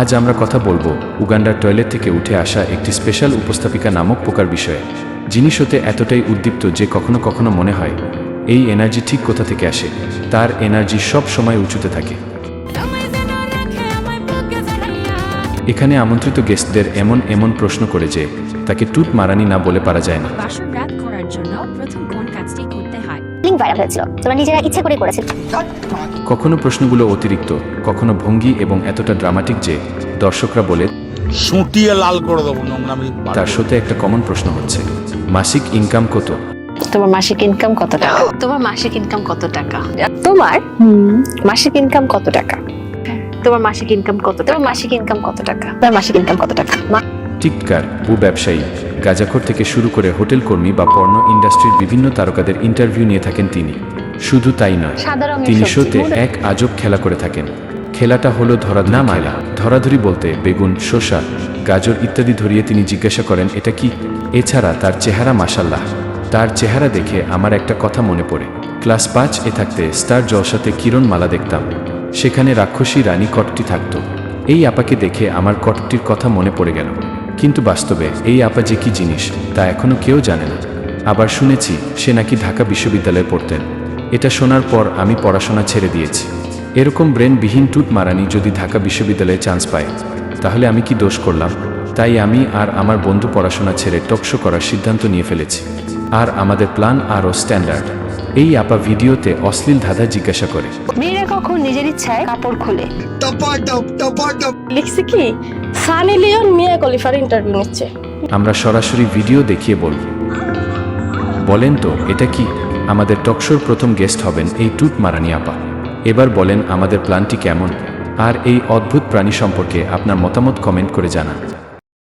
আজ আমরা কথা বলব উগান্ডার টয়লেট থেকে উঠে আসা একটি স্পেশাল উপস্থাপিকা নামক পোকার বিষয়ে জিনিস হতে এতটাই উদ্দীপ্ত যে কখনো কখনো মনে হয়, এই এনার্জি ঠিক কোথা থেকে আসে, তার এনার্জি সব সময় উঁচুতে থাকে। এখানে আমন্ত্রিত গেস্টদের এমন এমন প্রশ্ন করে যে, তাকে টুট মারানি না বলে পারা যায় না। করতে ভাইরাল হয়েছিল। তোমরা নিজেরা ইচ্ছে করে করেছে কখনো প্রশ্নগুলো অতিরিক্ত কখনো ভঙ্গি এবং এতটা ড্রামাটিক যে দর্শকরা বলে সুটিয়ে লাল করে দেবো নোংরামি। তার সাথে একটা কমন প্রশ্ন হচ্ছে মাসিক ইনকাম কত? তোমার মাসিক ইনকাম কত টাকা? তোমার মাসিক ইনকাম কত টাকা? তোমার? মাসিক ইনকাম কত টাকা? তোমার মাসিক ইনকাম কত তোমার মাসিক ইনকাম কত টাকা? তোমার মাসিক ইনকাম কত টাকা? টিকটকার ও ব্যবসায়ী গাজাখোর থেকে শুরু করে হোটেল কর্মী বা পর্ন ইন্ডাস্ট্রির বিভিন্ন তারকাদের ইন্টারভিউ নিয়ে থাকেন তিনি। শুধু তাই নয় তিনি শোতে এক আজব খেলা করে থাকেন। খেলাটা হলো ধরা না মায়লা ধরাধরি বলতে বেগুন শসা গাজর ইত্যাদি ধরিয়ে তিনি জিজ্ঞাসা করেন এটা কি? এছাড়া তার চেহারা মাসাল্লাহ তার চেহারা দেখে আমার একটা কথা মনে পড়ে। ক্লাস পাঁচ এ থাকতে স্টার জলসাতে কিরণ মালা দেখতাম। সেখানে রাক্ষসী রানী কটটি থাকতো। এই আপাকে দেখে আমার কটটির কথা মনে পড়ে গেল। কিন্তু বাস্তবে এই আপা যে কি জিনিস, তা এখনও কেউ জানে না। আবার শুনেছি, সে নাকি ঢাকা বিশ্ববিদ্যালয়ে পড়তেন। এটা শোনার পর আমি পড়াশোনা ছেড়ে দিয়েছি। এরকম ব্রেনবিহীন টুট মারানি যদি ঢাকা বিশ্ববিদ্যালয়ে চান্স পায়, তাহলে আমি কি দোষ করলাম? তাই আমি আর আমার বন্ধু পড়াশোনা ছেড়ে টকশো করার সিদ্ধান্ত নিয়ে ফেলেছি। আর আমাদের প্ল্যান আরও স্ট্যান্ডার্ড। এই আপা ভিডিওতে অশ্লীল ধাঁধা জিজ্ঞাসা করে। মেয়েরা কখন নিজের ইচ্ছায় কাপড় খোলে? লিখছি কি? সানি লিওন মিয়া কলিফার ইন্টারভিউ নিচ্ছে। আমরা সরাসরি ভিডিও দেখিয়ে বলব। বলেন তো এটা কি? আমাদের টকশোর প্রথম গেস্ট হবেন এই টুট মারানি আপা। এবার বলেন আমাদের প্ল্যানটি কেমন? আর এই অদ্ভুত প্রাণী সম্পর্কে আপনার মতামত কমেন্ট করে জানান।